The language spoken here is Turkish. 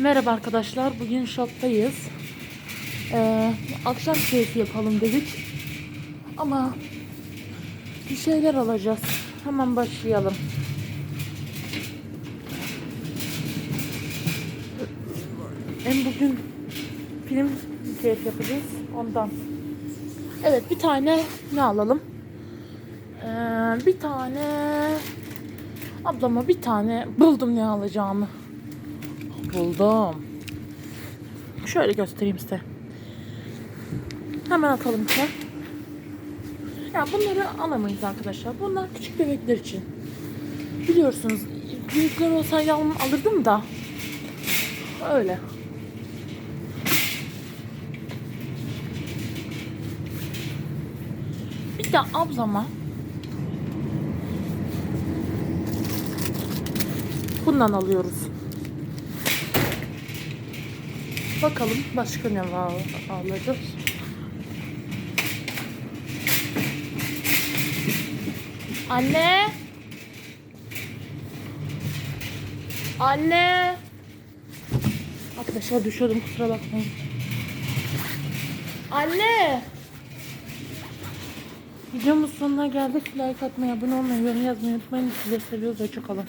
Merhaba arkadaşlar. Bugün şoktayız. Ee, akşam keyfi yapalım dedik. Ama bir şeyler alacağız. Hemen başlayalım. Hem bugün film keyif yapacağız. Ondan. Evet bir tane ne alalım? Ee, bir tane ablama bir tane buldum ne alacağımı. Buldum. Şöyle göstereyim size. Hemen atalım ki. Ya bunları alamayız arkadaşlar. Bunlar küçük bebekler için. Biliyorsunuz büyükler olsa yalım alırdım da. Öyle. Bir de ablama bundan alıyoruz. Bakalım başka ne var alacağız. Anne. Anne. Arkadaşlar düşüyordum kusura bakmayın. Anne. Videomuz sonuna geldik. Like atmayı, abone olmayı, yorum yazmayı unutmayın. Sizleri seviyoruz. Hoşçakalın.